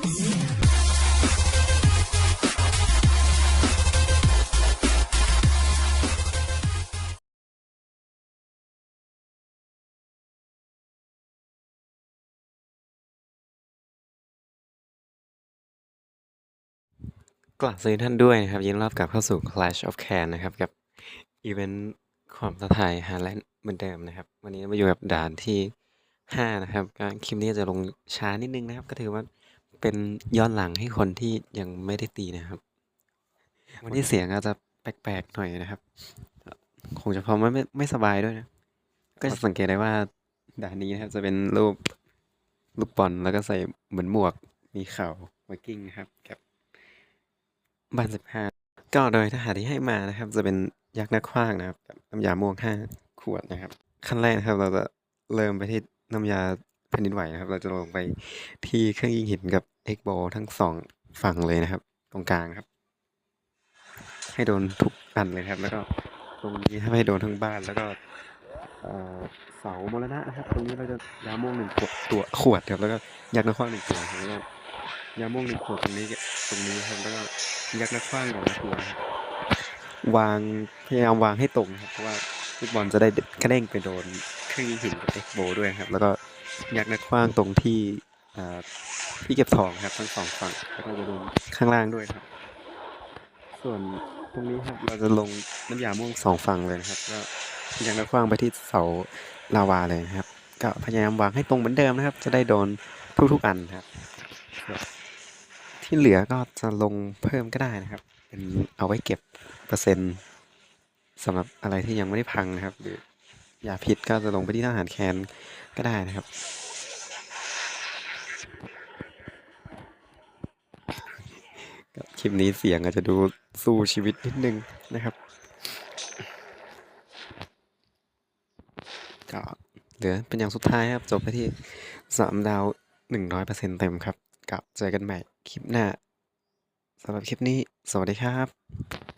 กลับสวัสดีท่านด้วยนะครับ ยินดีต้อนรับกลับเข้าสู่ Clash of Clan นะครับ กับอีเวนต์ความท้าทายฮาแลนด์เหมือนเดิมนะครับ วันนี้มาอยู่กับด่านที่ห้านะครับก็คลิปนี้จะลงช้านิดนึงนะครับ ก็ถือว่า เป็นย้อนหลังให้คนที่ยังไม่ได้ตีนะครับ วันนี้เสียงอาจจะแปลกๆหน่อยนะครับ คงจะเพราะไม่ไม่สบายด้วยนะ ก็จะสังเกตได้ว่าด่านนี้นะครับ จะเป็นรูปลูกบอลแล้วก็ใส่เหมือนหมวกมีเข่าไวกิ้งนะครับกับบ้านสิบห้าก็โดยทหารที่ให้มานะครับ จะเป็นยักษ์นักขว้างนะครับกับน้ำยาม่วงห้าขวดนะครับ ขั้นแรกนะครับ เราจะเริ่มไปที่น้ำยา แผ่นดินไหวนะครับ เราจะลงไปที่เครื่องยิงหินกับเอ็กโบทั้งสองฝั่งเลยนะครับ ตรงกลางครับ ให้โดนทุกอันเลยครับ แล้วก็ตรงนี้ให้โดนทั้งบ้านแล้วก็เสามรณะนะครับ ตรงนี้เราจะยาม่วงหนึ่งขวดตัวขวดครับแล้วก็ยักษ์นักขว้างหนึ่งตัวครับแล้วก็ยาม่วงหนึ่งขวดตรงนี้ตรงนี้ครับแล้วก็ยักษ์นักขว้างของตัววางพยายามวางให้ตรงครับเพราะว่าลูกบอลจะได้กระเด้งไปโดนเครื่องยิงหินกับเอ็กโบด้วยครับ แล้วก็ ยักษ์นักขว้างตรงที่อ่าที่เก็บทองครับทั้งสองฝั่งแล้วก็จะโดนข้างล่างด้วยครับ ส่วนตรงนี้ครับเราจะลงน้ำยาม่วงสองฝั่งเลยนะครับก็ยักษ์นักขว้างไปที่เสาลาวาเลยนะครับ ก็พยายามวางให้ตรงเหมือนเดิมนะครับ จะได้โดนทุกๆอันครับ ที่เหลือก็จะลงเพิ่มก็ได้นะครับ เป็นเอาไว้เก็บเปอร์เซ็นต์สำหรับอะไรที่ยังไม่ได้พังนะครับหรือ อย่าพิษก็จะลงไปที่ทหารแคนก็ได้นะครับก็คลิปนี้เสียงอาจจะดูสู้ชีวิตนิดนึงนะครับ ก็เหลือเป็นอย่างสุดท้ายครับ จบไปที่สามดาวหนึ่งร้อยเปอร์เซ็นเต็มครับกับเจอกันใหม่คลิปหน้าสำหรับคลิปนี้ สวัสดีครับ